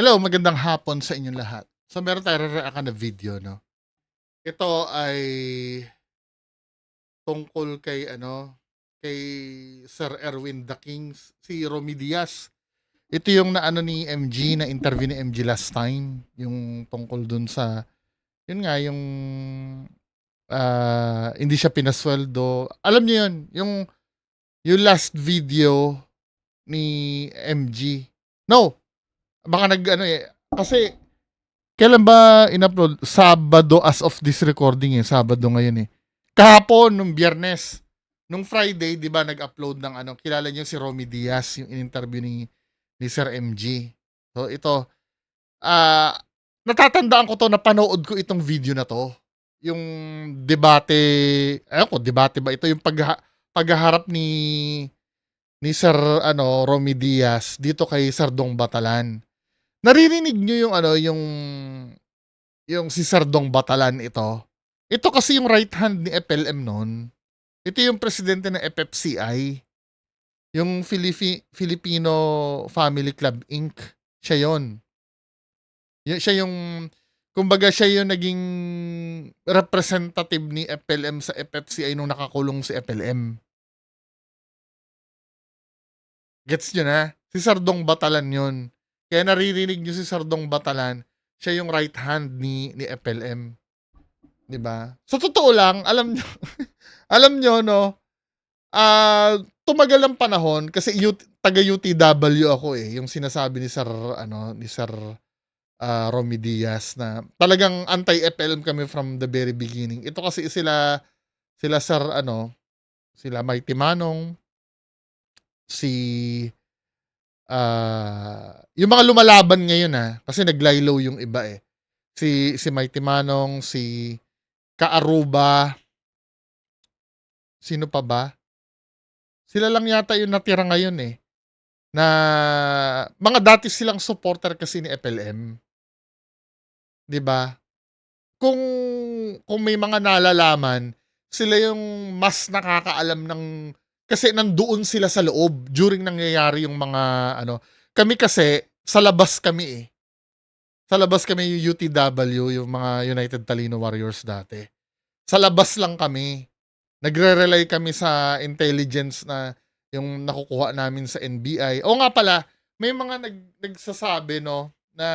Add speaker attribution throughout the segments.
Speaker 1: Hello, magandang hapon sa inyong lahat. So meron tayo re-react na video, no? Ito ay tungkol kay ano, kay Sir Erwin the King, si Romy Diaz. Ito yung naano ni MG, na interview ni MG last time, yung tungkol dun sa, yun nga, yung ah, hindi siya pinasweldo. Alam niyo yun, yung, yung last video ni MG. No, baka nag ano eh, kasi kailan ba in-upload? Sabado as of this recording eh, Sabado ngayon eh. Kahapon, nung biyernes, nung Friday, di ba, nag-upload ng ano, kilala niyo si Romy Diaz, yung in-interview ni, ni Sir MG. So, ito, ah, natatandaan ko to, napanood ko itong video na to. Yung debate, ayun ko, debate ba ito? Yung pag, paghaharap ni ni Sir ano Romy Diaz dito kay Sardong Batalan. Naririnig niyo yung ano yung yung si Sardong Batalan ito. Ito kasi yung right hand ni FLM noon. Ito yung presidente ng FFCI. Yung Filipi- Filipino Family Club Inc. Siya yon. Y- siya yung kumbaga siya yung naging representative ni FLM sa FFCI nung nakakulong si FLM. Gets nyo na? Si Sardong Batalan yun. Kaya naririnig nyo si Sardong Batalan, siya yung right hand ni, ni FLM. 'Di ba? Sa totoo lang, alam nyo, alam nyo, no, ah tumagal ang panahon kasi UT, taga UTW ako eh, yung sinasabi ni Sir, ano, ni Sir ah, Romy Diaz na talagang anti-FLM kami from the very beginning. Ito kasi sila, sila Sir, ano, sila Mighty Manong, si ah yung mga lumalaban ngayon ah kasi naglaylo yung iba eh. Si si Mighty Manong, si Kaaruba. Sino pa ba? Sila lang yata yung natira ngayon eh. Na mga dati silang supporter kasi ni FLM. 'Di ba? Kung kung may mga nalalaman, sila yung mas nakakaalam ng kasi nandoon sila sa loob during nangyayari yung mga ano. Kami kasi sa labas kami eh. Sa labas kami yung UTW, yung mga United Talino Warriors dati. Sa labas lang kami. Nagre-rely kami sa intelligence na yung nakukuha namin sa NBI. O nga pala, may mga nag, nagsasabi no na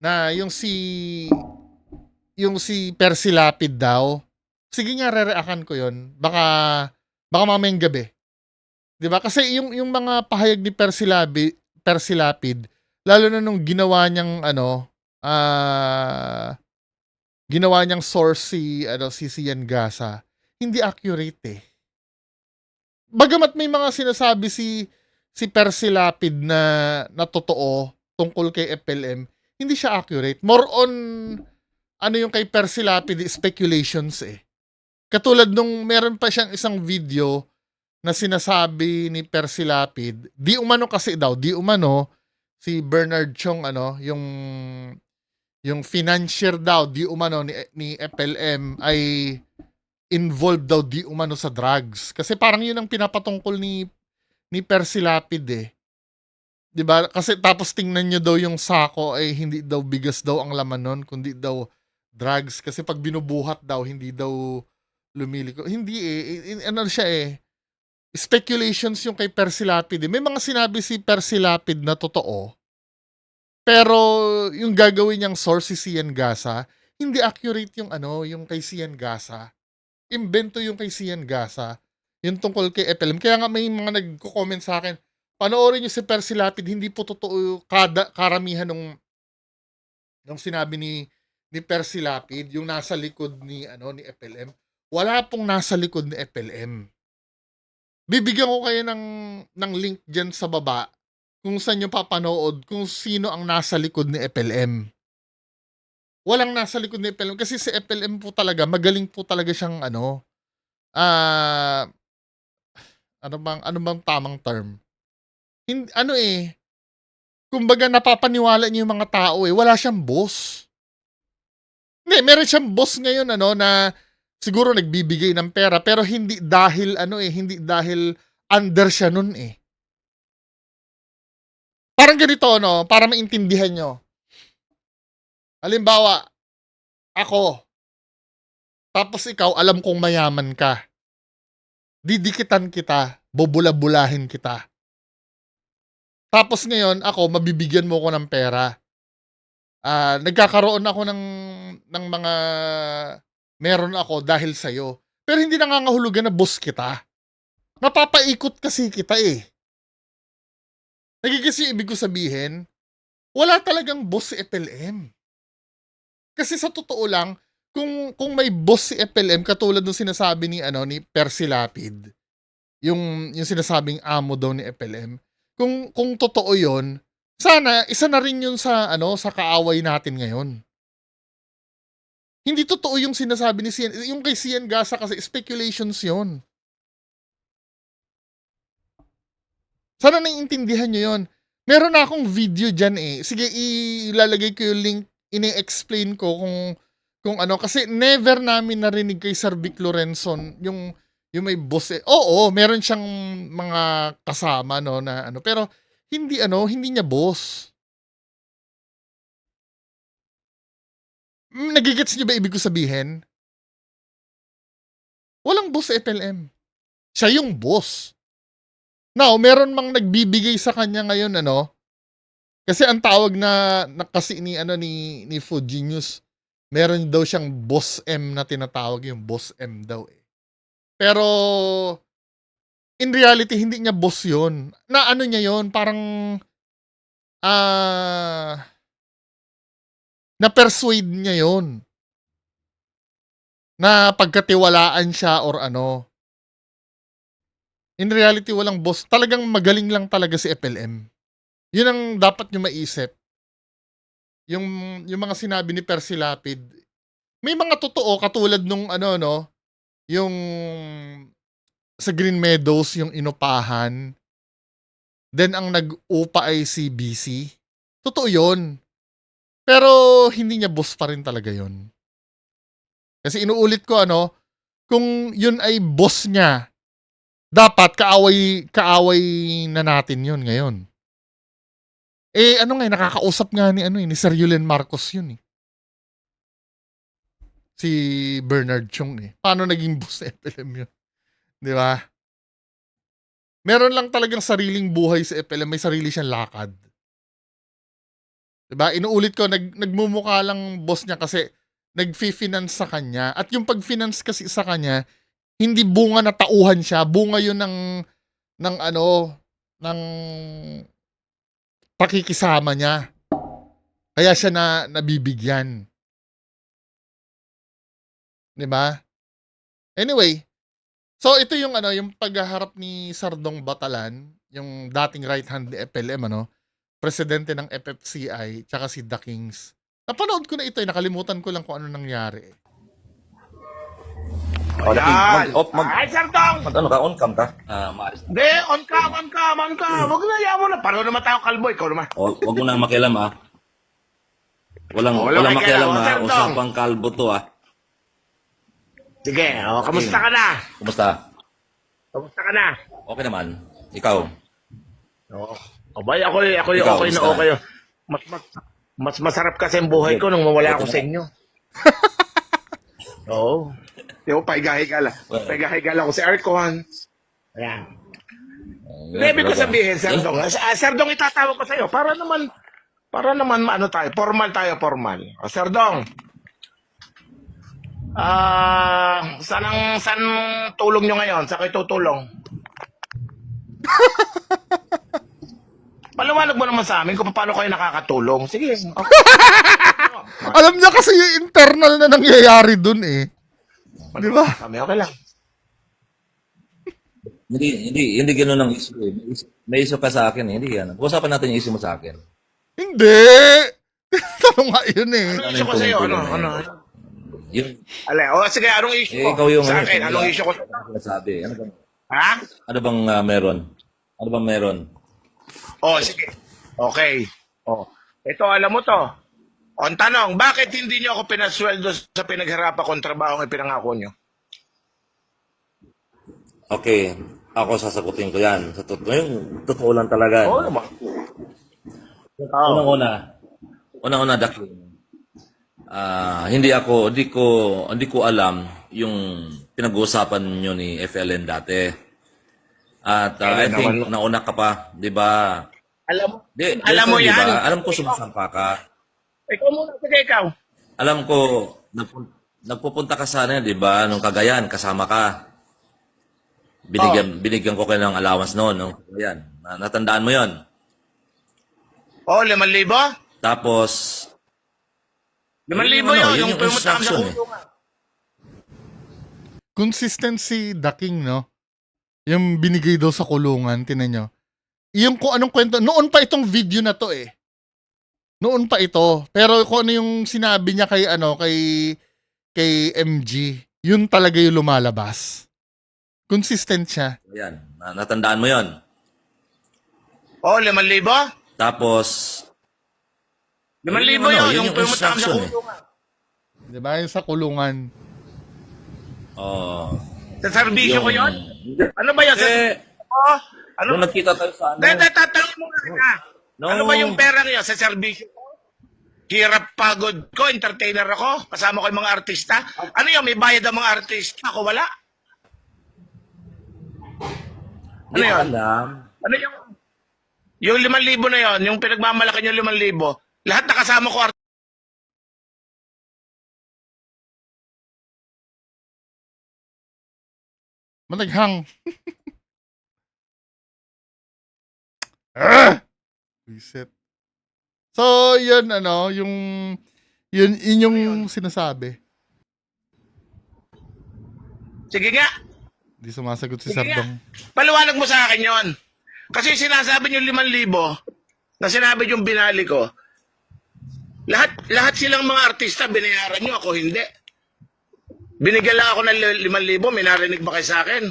Speaker 1: na yung si yung si Percy Lapid daw sige nga re-reactan ko yon baka baka mamayang gabi. 'di ba kasi yung yung mga pahayag ni Percy Lapid, Percy Lapid lalo na nung ginawa niyang ano ah ginawa niyang source si ano si Sian Gasa hindi accurate eh. Bagamat may mga sinasabi si si Percy Lapid na na totoo tungkol kay FLM hindi siya accurate. More on ano yung kay Percy Lapid speculations eh Katulad nung meron pa siyang isang video na sinasabi ni Percy Lapid, di umano kasi daw, di umano si Bernard Chong ano, yung yung financier daw di umano ni, ni FLM ay involved daw di umano sa drugs. Kasi parang yun ang pinapatungkol ni ni Percy Lapid eh. 'Di ba? Kasi tapos tingnan niyo daw yung sako ay hindi daw bigas daw ang laman nun, kundi daw drugs kasi pag binubuhat daw hindi daw lumiliko. Hindi eh, in, ano siya eh, speculations yung kay Percy Lapid. Eh. May mga sinabi si Percy Lapid na totoo, pero yung gagawin niyang source si Sian Gasa, hindi accurate yung ano, yung kay Sian Gasa. Imbento yung kay Sian Gasa. Yung tungkol kay FLM. Kaya nga may mga nagko-comment sa akin, panoorin niyo si Percy Lapid, hindi po totoo kada, karamihan ng nung sinabi ni ni Percy Lapid, yung nasa likod ni ano ni FLM wala pong nasa likod ni FLM. Bibigyan ko kayo ng, ng link dyan sa baba kung saan nyo papanood kung sino ang nasa likod ni FLM. Walang nasa likod ni FLM kasi si FLM po talaga, magaling po talaga siyang ano, uh, ano bang, ano bang tamang term? Hindi, ano eh, kumbaga napapaniwala niyo yung mga tao eh, wala siyang boss. Hindi, meron siyang boss ngayon ano na siguro nagbibigay ng pera pero hindi dahil ano eh, hindi dahil under siya nun eh. parang ganito, no? Para maintindihan nyo. Halimbawa, ako, tapos ikaw, alam kong mayaman ka. Didikitan kita, bubula-bulahin kita. Tapos ngayon, ako, mabibigyan mo ko ng pera. Ah, nagkakaroon ako ng, ng mga meron ako dahil sa'yo. Pero hindi nangangahulugan na boss kita. Napapaikot kasi kita eh. Nagigis yung ibig ko sabihin, wala talagang boss si FLM. Kasi sa totoo lang, kung kung may boss si FLM katulad ng sinasabi ni ano ni Percy Lapid, yung yung sinasabing amo daw ni FLM, kung kung totoo 'yon, sana isa na rin yun sa ano sa kaaway natin ngayon. Hindi totoo yung sinasabi ni Cian, yung kay Cian Gasa kasi speculations 'yon. Sana naiintindihan nyo yon. Meron na akong video dyan eh. Sige, ilalagay ko yung link. Ini-explain ko kung kung ano. Kasi never namin narinig kay Sir Vic Lorenzon yung, yung may boss eh. Oo, meron siyang mga kasama no na ano. Pero hindi ano, hindi niya boss. Nagigets niyo ba ibig ko sabihin? Walang boss sa FLM. Siya yung boss. Now, meron mang nagbibigay sa kanya ngayon ano. Kasi ang tawag na, na kasi ni ano ni ni Food Genius, meron daw siyang boss M na tinatawag yung boss M daw eh. Pero in reality hindi niya boss 'yon. Na ano niya 'yon, parang ah na persuade niya 'yon. Na pagkatiwalaan siya or ano. In reality, walang boss. Talagang magaling lang talaga si FLM. Yun ang dapat nyo maisip. Yung, yung mga sinabi ni Percy Lapid, may mga totoo katulad nung ano no, yung sa Green Meadows, yung inupahan. Then ang nag-upa ay si BC. Totoo yun. Pero hindi niya boss pa rin talaga yun. Kasi inuulit ko ano, kung yun ay boss niya, dapat kaaway kaaway na natin yun ngayon. Eh ano nga, eh, nakakausap nga ni ano eh, ni Sir Yulen Marcos yun eh. Si Bernard Chung eh. Paano naging boss sa FLM yun? Di ba? Meron lang talagang sariling buhay sa FLM, may sarili siyang lakad. Di ba? Inuulit ko, nag, nagmumukha lang boss niya kasi nag-finance sa kanya. At yung pag-finance kasi sa kanya, hindi bunga na tauhan siya, bunga yun ng ng ano, ng pakikisama niya. Kaya siya na nabibigyan. 'Di ba? Anyway, so ito yung ano, yung paghaharap ni Sardong Batalan, yung dating right hand ni FLM ano, presidente ng FFCI, tsaka si The Kings. Napanood ko na ito, eh, nakalimutan ko lang kung ano nangyari. eh.
Speaker 2: O,
Speaker 3: Yan!
Speaker 2: mag,
Speaker 3: Ay, Sir Tong!
Speaker 2: mag, ano ka, on cam ka? Ah, maalis na.
Speaker 3: Hindi, on cam, on cam, on cam. Huwag na, yaman mo na. Paano naman tayo kalbo? Ikaw naman.
Speaker 2: O, wag mo nang makialam, ah. Walang,
Speaker 3: Wala
Speaker 2: walang makialam,
Speaker 3: makialam,
Speaker 2: ah.
Speaker 3: Sir Dong.
Speaker 2: Usapang kalbo to, ah.
Speaker 3: Sige, oh, kamusta ka na?
Speaker 2: Kumusta?
Speaker 3: Kamusta ka na?
Speaker 2: Okay naman. Ikaw?
Speaker 3: Oo. Oh. Abay, ako, ako,
Speaker 2: Ikaw,
Speaker 3: okay na okay. Mas, mas, mas masarap kasi ang buhay ko nung mawala ako sa inyo. Oo. Di ba, paigahiga lang. Paigahiga lang ako sa aircon. Ayan.
Speaker 2: Yan,
Speaker 3: Ibig ko sabihin, Sir
Speaker 2: Eh,
Speaker 3: Dong, ah, Sir Dong, itatawag ko sa'yo para naman, para naman, ano tayo, formal tayo, formal. O, Sir Dong, ah, saan ang, saan tulong nyo ngayon? Saan kayo tutulong? Paliwanag mo naman sa amin kung paano kayo nakakatulong. Sige. Okay.
Speaker 1: Alam niya kasi yung internal na nangyayari dun eh. Di ba?
Speaker 3: Kami, okay lang.
Speaker 2: Hindi, hindi, hindi gano'n ang issue, eh. May issue- May issue ka sa akin, eh. Hindi yan. Usapan natin yung issue mo sa akin.
Speaker 1: Hindi! Tanong nga yun eh.
Speaker 3: Ano
Speaker 2: Ano
Speaker 3: issue
Speaker 2: yung
Speaker 3: ko sa'yo? Ano? Ano?
Speaker 2: Yung,
Speaker 3: Ale, o sige, anong issue
Speaker 2: eh,
Speaker 3: ko?
Speaker 2: ikaw yung,
Speaker 3: sa
Speaker 2: ano,
Speaker 3: akin, anong issue ko?
Speaker 2: Sabi, ano bang,
Speaker 3: Ha?
Speaker 2: ano bang ah, meron? Ano bang meron?
Speaker 3: Oh, sige. Okay. Oh. Ito, alam mo to. On tanong, bakit hindi nyo ako pinasweldo sa pinagharapan kong trabaho ang ipinangako nyo?
Speaker 2: Okay, ako sasagutin ko yan. Sa totoo, yung totoo lang talaga.
Speaker 3: Oo naman. Oo.
Speaker 2: Unang-una, unang-una, Daking, ah, hindi ako, hindi ko, hindi ko alam yung pinag-uusapan nyo ni FLN dati. At ah, I think, nauna ka pa, di ba?
Speaker 3: Alam mo,
Speaker 2: Di,
Speaker 3: Alam mo
Speaker 2: di
Speaker 3: yan.
Speaker 2: ba? Alam ko sumasampa ka.
Speaker 3: ikaw muna, sige ikaw.
Speaker 2: Alam ko, nagpupunta ka sana, di ba, nung Cagayan, kasama ka. Binigyan, binigyan ko kayo ng allowance noon, nung Cagayan. Na- Natandaan mo yon.
Speaker 3: Oh, 5,000?
Speaker 2: Tapos,
Speaker 3: 5,000
Speaker 2: Yun yung
Speaker 3: yun,
Speaker 2: ano, yun
Speaker 3: yung
Speaker 2: yung
Speaker 3: pumunta kami sa
Speaker 2: instruction eh.
Speaker 3: kulungan.
Speaker 1: Consistency the king, no? Yung binigay daw sa kulungan, tinan nyo. Yung kung anong kwento, noon pa itong video na to eh. Noon pa ito. Pero kung ano yung sinabi niya kay ano, kay kay MG, yun talaga yung lumalabas. Consistent siya.
Speaker 2: Ayan, na- natandaan mo yon.
Speaker 3: Oh, 5,000?
Speaker 2: Tapos,
Speaker 3: 5,000
Speaker 2: Yun yung ano,
Speaker 3: yun,
Speaker 2: yun
Speaker 3: yung
Speaker 2: yung
Speaker 3: pumunta kami sa
Speaker 2: instruction eh.
Speaker 3: kulungan.
Speaker 1: Di ba? Yung sa kulungan.
Speaker 2: oh,
Speaker 3: Sa serbisyo ko yun? Ano ba yun? Sa,
Speaker 2: Eh,
Speaker 3: oh, ano?
Speaker 2: nung nagkita tayo sa ano,
Speaker 3: Dahil tatanong mo nga kita.
Speaker 2: No.
Speaker 3: Ano ba yung pera niya sa serbisyo ko? Hirap pagod ko, entertainer ako, kasama ko yung mga artista. Ano yun, may bayad ang mga artista, ako wala. ano
Speaker 2: ko
Speaker 3: yun?
Speaker 2: alam.
Speaker 3: Ano yung, yung 5,000 na yon, yung pinagmamalaki yung 5,000, lahat nakasama ko artista.
Speaker 1: Managhang. ah! Reset. So, yun, ano, yung, yun, yun yung sinasabi.
Speaker 3: Sige nga,
Speaker 1: Hindi sumasagot si
Speaker 3: Sige
Speaker 1: Sardong.
Speaker 3: paliwanag mo sa akin yon. Kasi sinasabi niyo 5,000 na sinabi yung binali ko, lahat, lahat silang mga artista, binayaran niyo, ako hindi. Binigyan lang ako ng 5,000, may narinig ba kayo sa akin?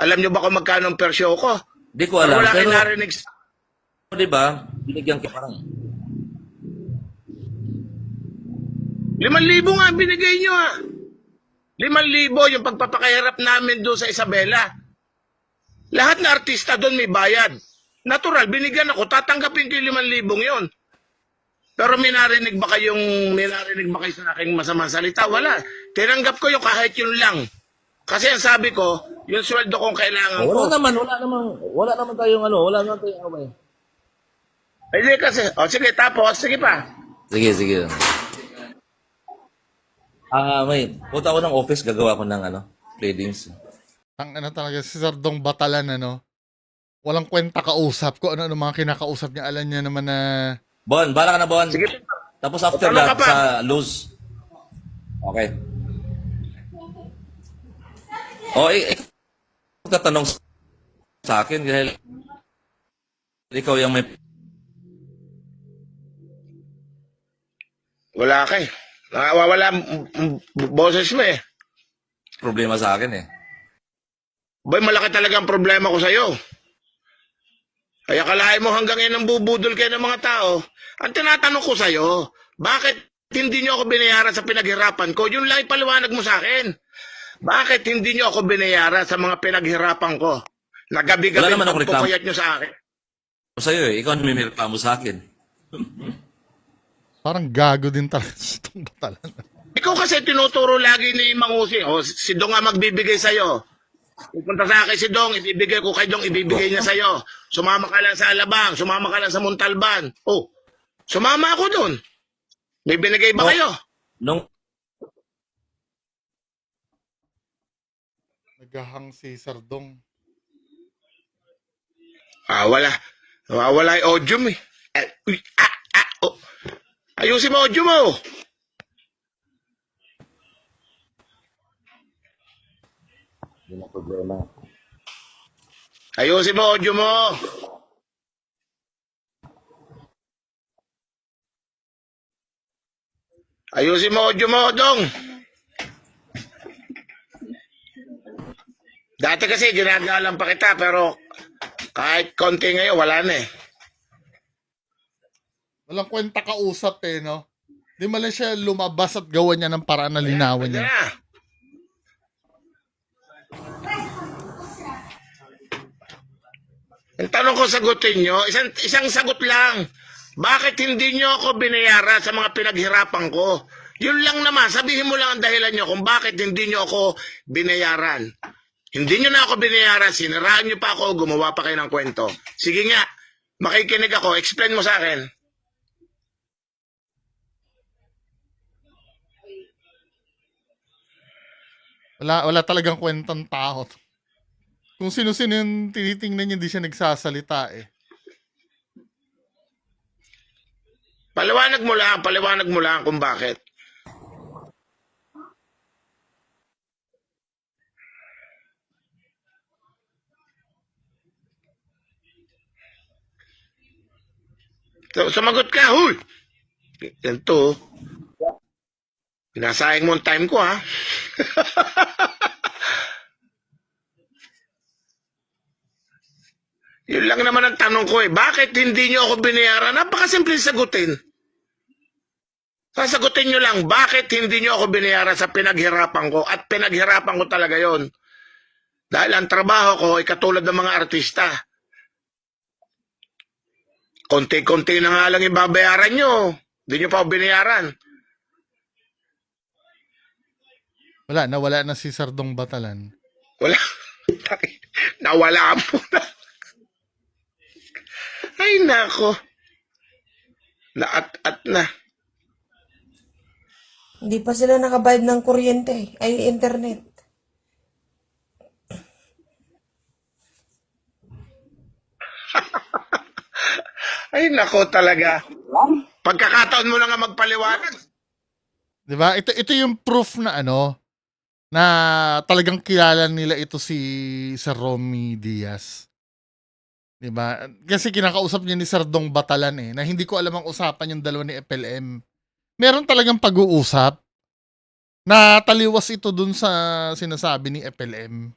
Speaker 3: Alam niyo ba kung magkano ang per show ko?
Speaker 2: Hindi ko alam.
Speaker 3: Wala
Speaker 2: Pero,
Speaker 3: narinig sa
Speaker 2: di ba, binigyan ka parang,
Speaker 3: 5,000 nga binigay niyo ah. 5,000 yung pagpapakahirap namin doon sa Isabela. Lahat na artista doon may bayad. Natural, binigyan ako, tatanggapin ko yung 5,000 yun. Pero may narinig ba kayong, may narinig ba kayo sa aking masamang salita? Wala. Tinanggap ko yung kahit yun lang. Kasi ang sabi ko, yung sweldo kong kailangan
Speaker 2: wala
Speaker 3: ko.
Speaker 2: naman, wala naman, wala naman tayong ano, wala naman tayong away.
Speaker 3: Hindi kasi, o sige, tapos, sige pa.
Speaker 2: Sige, sige. Ah, may, punta ako ng office, gagawa ko ng ano, pleadings.
Speaker 1: Ang ano talaga, si Sardong Batalan, ano, walang kwenta kausap ko. Ano-ano mga kinakausap niya. Alam niya naman na,
Speaker 2: Bon, bala ka na, Bon.
Speaker 3: Sige.
Speaker 2: Tapos after
Speaker 3: ka
Speaker 2: that, sa lose. Okay. O, eh, eh, tatanong sa akin dahil ikaw yung may
Speaker 3: Wala ka eh. Nakawawala boses mo eh.
Speaker 2: problema sa akin eh.
Speaker 3: Boy, malaki talaga ang problema ko sa'yo. Kaya kalahin mo hanggang ngayon ang bubudol kayo ng mga tao. Ang tinatanong ko sa'yo, bakit hindi nyo ako binayaran sa pinaghirapan ko? Yun lang ipaliwanag mo sa akin. Bakit hindi nyo ako binayaran sa mga pinaghirapan ko? Nagabi-gabi
Speaker 2: reklamo.
Speaker 3: pagpupuyat nyo sa akin.
Speaker 2: Sa'yo eh, ikaw ang may reklamo sa akin.
Speaker 1: parang gago din talaga si Sardong Batalan.
Speaker 3: Ikaw kasi tinuturo lagi ni Mangusi. O, si Dong nga magbibigay sa'yo. Pupunta sa akin si Dong, ibibigay ko kay Dong, ibibigay niya sa'yo. Sumama ka lang sa Alabang, sumama ka lang sa Montalban. Oh, sumama ako doon. May binigay ba
Speaker 2: No.
Speaker 3: kayo?
Speaker 2: Nung
Speaker 1: Naghahang si Sardong.
Speaker 3: Ah, wala. Wala yung audio mo eh. Ah, uy, ah, ah, oh. Ayusin mo audio mo.
Speaker 2: Yun ang problema.
Speaker 3: Ayusin mo audio mo. Ayusin mo audio mo, Dong. Dati kasi ginagalang pa kita pero kahit konti ngayon wala na eh.
Speaker 1: Walang kwenta kausap eh, no? Di lang siya lumabas at gawa niya ng paraan na linawan
Speaker 3: Pwede
Speaker 1: niya.
Speaker 3: Ang tanong ko sagutin nyo, isang, isang sagot lang. Bakit hindi nyo ako binayaran sa mga pinaghirapan ko? Yun lang naman, sabihin mo lang ang dahilan nyo kung bakit hindi nyo ako binayaran. Hindi nyo na ako binayaran, siniraan nyo pa ako, gumawa pa kayo ng kwento. Sige nga, makikinig ako, explain mo sa akin.
Speaker 1: Wala, wala talagang kwentang tao. Kung sino-sino yung tinitingnan niya, hindi siya nagsasalita eh.
Speaker 3: Paliwanag mo lang, paliwanag mo lang kung bakit. So, sumagot ka, huy! Ganito. Pinasayang mo ang time ko, ha? Yun lang naman ang tanong ko eh. Bakit hindi nyo ako binayaran? Napakasimple sagutin. Sasagutin nyo lang, bakit hindi nyo ako binayaran sa pinaghirapan ko? At pinaghirapan ko talaga yon. Dahil ang trabaho ko ay katulad ng mga artista. Konti-konti na nga lang ibabayaran nyo. Hindi nyo pa ako binayaran.
Speaker 1: Wala, nawala na si Sardong Batalan.
Speaker 3: Wala. Nawala mo na. Ay, nako. Naat-at na.
Speaker 4: Hindi pa sila nakabayad ng kuryente, ay internet.
Speaker 3: Ay, nako talaga. Pagkakataon mo na nga magpaliwanag.
Speaker 1: 'Di ba? Ito ito yung proof na ano na talagang kilala nila ito si Sir Romy Diaz. 'Di ba? Kasi kinakausap niya ni Sardong Batalan eh na hindi ko alam ang usapan yung dalawa ni FLM. Meron talagang pag-uusap na taliwas ito dun sa sinasabi ni FLM.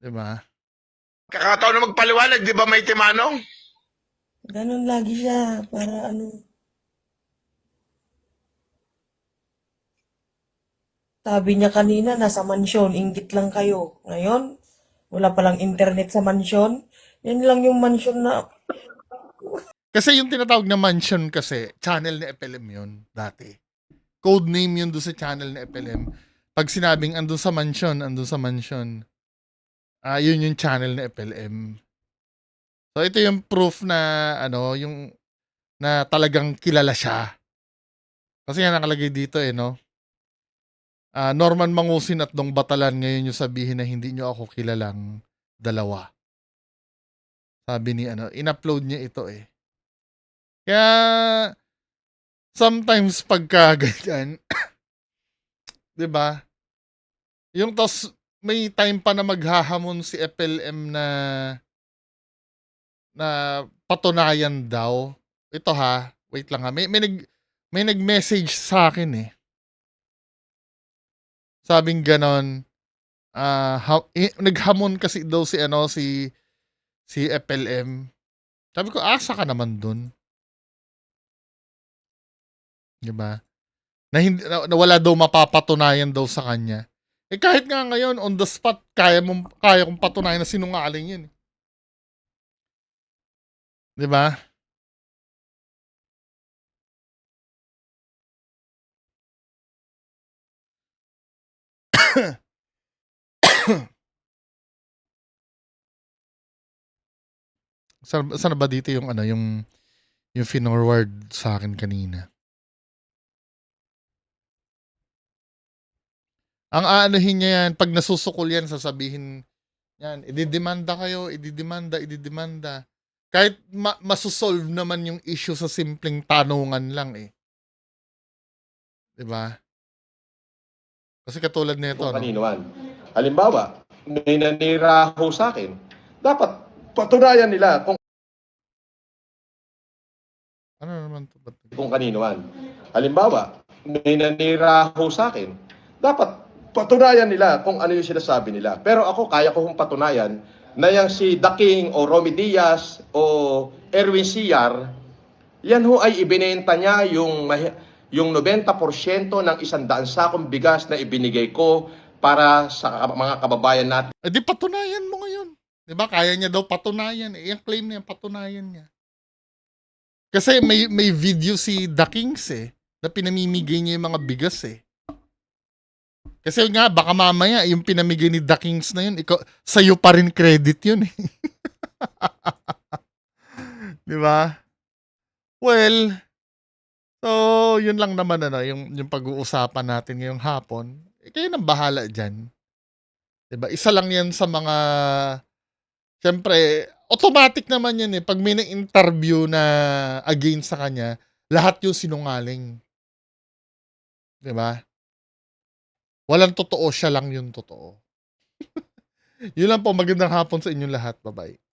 Speaker 1: 'Di ba?
Speaker 3: Pagkakataon na magpaliwanag, di ba may timanong?
Speaker 4: Ganon lagi siya, para ano. Sabi niya kanina, nasa mansyon, inggit lang kayo. Ngayon, wala palang internet sa mansyon. Yan lang yung mansyon na
Speaker 1: Kasi yung tinatawag na mansion kasi, channel ni FLM yun dati. Code name yun doon sa channel ni FLM. Pag sinabing andun sa mansion, andun sa mansion. Ah, yun yung channel ni FLM. So ito yung proof na ano, yung na talagang kilala siya. Kasi yan nakalagay dito eh, no? Ah, Norman Mangusin at Dong Batalan ngayon yung sabihin na hindi nyo ako kilalang dalawa. Sabi ni ano, in-upload niya ito eh. Kaya, sometimes pagka ganyan, 'di ba? Yung tos may time pa na maghahamon si FLM na na patunayan daw. Ito ha, wait lang ha. May, may nag may nag-message sa akin eh. Sabing ganon, ah ha- eh, naghamon kasi daw si ano si si FLM. Sabi ko, asa ka naman dun. 'Di ba? Na, hindi, na, na wala daw mapapatunayan daw sa kanya. Eh kahit nga ngayon on the spot kaya mo kaya kong patunayan na sinungaling 'yun. 'Di ba? Saan, saan ba dito yung ano yung yung finorward sa akin kanina? Ang aanuhin niya yan, pag nasusukol yan, sasabihin yan, ididemanda kayo, ididemanda, ididemanda. Kahit ma- masusolve naman yung issue sa simpleng tanungan lang eh. 'Di ba? Kasi katulad nito,
Speaker 5: kung
Speaker 1: no?
Speaker 5: kanino man. Halimbawa, may nanira ho sa akin, dapat patunayan nila kung,
Speaker 1: Ano naman to? Ba't-
Speaker 5: kung kanino man. Halimbawa, may nanira ho sa akin, dapat patunayan nila kung ano yung sinasabi nila. Pero ako, kaya ko hong patunayan na yung si The King o Romy Diaz o Erwin Siyar, yan ho ay ibinenta niya yung, mahi- yung 90% ng isang daan sakong bigas na ibinigay ko para sa mga kababayan natin.
Speaker 1: Eh di patunayan mo ngayon. 'Di ba? Kaya niya daw patunayan. Eh, yung claim niya patunayan niya. Kasi may may video si The Kings eh na pinamimigay niya yung mga bigas eh. Kasi nga baka mamaya yung pinamigay ni The Kings na yun, ikaw sa'yo pa rin credit yun eh. 'Di ba? Well, so yun lang naman ano, yung yung pag-uusapan natin ngayong hapon. Eh, kayo nang bahala diyan. 'Di ba? Isa lang 'yan sa mga Siyempre, automatic naman yan eh. Pag may na-interview na against sa kanya, lahat yung sinungaling. 'Di ba? Walang totoo, siya lang yung totoo. Yun lang po, magandang hapon sa inyong lahat. Bye-bye.